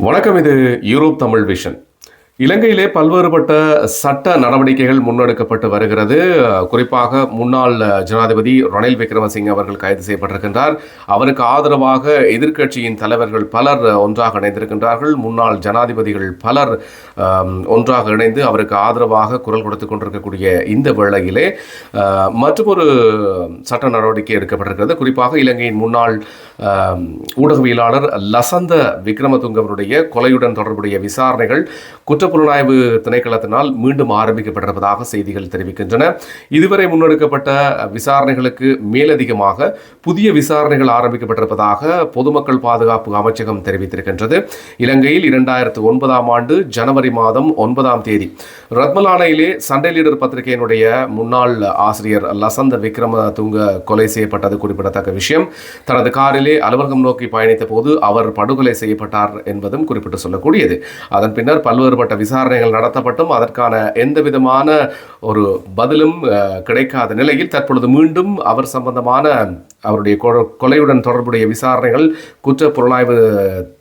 வணக்கம் இது Europe Tamil vision. இலங்கையிலே பல்வேறுபட்ட சட்ட நடவடிக்கைகள் முன்னெடுக்கப்பட்டு வருகிறது. குறிப்பாக முன்னாள் ஜனாதிபதி ரணில் விக்ரமசிங்க அவர்கள் கைது செய்யப்பட்டிருக்கின்றார். அவருக்கு ஆதரவாக எதிர்க்கட்சியின் தலைவர்கள் பலர் ஒன்றாக இணைந்திருக்கின்றார்கள். முன்னாள் ஜனாதிபதிகள் பலர் ஒன்றாக இணைந்து அவருக்கு ஆதரவாக குரல் கொடுத்து கொண்டிருக்கக்கூடிய இந்த வேளையிலே மற்றொரு சட்ட நடவடிக்கை எடுக்கப்பட்டிருக்கிறது. குறிப்பாக இலங்கையின் முன்னாள் ஊடகவியலாளர் லசந்த விக்ரமதுங்கவருடைய கொலையுடன் தொடர்புடைய விசாரணைகள் குற்ற குற்றப்புலனாய்வு திணைக்களத்தினால் மீண்டும் ஆரம்பிக்கப்பட்டிருப்பதாக செய்திகள் தெரிவிக்கின்றன. இதுவரை முன்னெடுக்கப்பட்ட விசாரணைகளுக்கு மேலதிகமாக புதிய விசாரணைகள் ஆரம்பிக்கப்பட்டிருப்பதாக பொதுமக்கள் பாதுகாப்பு அமைச்சகம் தெரிவித்திருக்கின்றது. இலங்கையில் இரண்டாயிரத்து ஒன்பதாம் ஆண்டு ஜனவரி மாதம் ஒன்பதாம் தேதி ரத்மலானையிலே சண்டே லீடர் பத்திரிகையினுடைய முன்னாள் ஆசிரியர் லசந்த விக்ரம துங்க கொலை செய்யப்பட்டது குறிப்பிடத்தக்க விஷயம். தனது காரிலே அலுவலகம் நோக்கி பயணித்த போது அவர் படுகொலை செய்யப்பட்டார் என்பதும் குறிப்பிட்டு சொல்லக்கூடியது. அதன் பின்னர் பல்வேறுபட்ட விசாரணைகள் நடத்தப்பட்டும். அதற்கான எந்த விதமான ஒரு பதிலும் கிடைக்காத நிலையில் தற்பொழுது மீண்டும் அவர் சம்பந்தமான அவருடைய கொ- கொலையுடன் தொடர்புடைய விசாரணைகள் குற்ற புலனாய்வு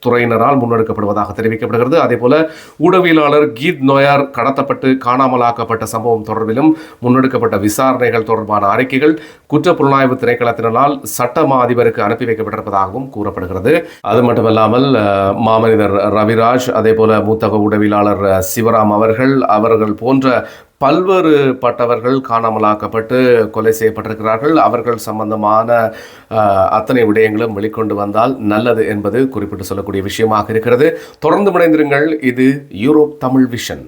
துறையினரால் முன்னெடுக்கப்படுவதாக தெரிவிக்கப்படுகிறது. அதேபோல ஊடகவியலாளர் கீத் நோயார் கடத்தப்பட்டு காணாமலாக்கப்பட்ட சம்பவம் தொடர்பிலும் முன்னெடுக்கப்பட்ட விசாரணைகள் தொடர்பான அறிக்கைகள் குற்ற புலனாய்வு திணைக்களத்தினால் சட்டமா அதிபருக்கு அனுப்பி வைக்கப்பட்டிருப்பதாகவும் கூறப்படுகிறது. அது மட்டுமல்லாமல் மாமனிதர் ரவிராஜ் அதே போல மூத்தக ஊடகவியலாளர் சிவராம் அவர்கள் அவர்கள் போன்ற பல்வேறு பட்டவர்கள் காணாமலாக்கப்பட்டு கொலை செய்யப்பட்டிருக்கிறார்கள். அவர்கள் சம்பந்தமான அத்தனை விடயங்களும் வெளிக்கொண்டு வந்தால் நல்லது என்பது குறிப்பிட்டு சொல்லக்கூடிய விஷயமாக இருக்கிறது. தொடர்ந்து முனைந்திருங்கள் இது யூரோப் தமிழ் விஷன்.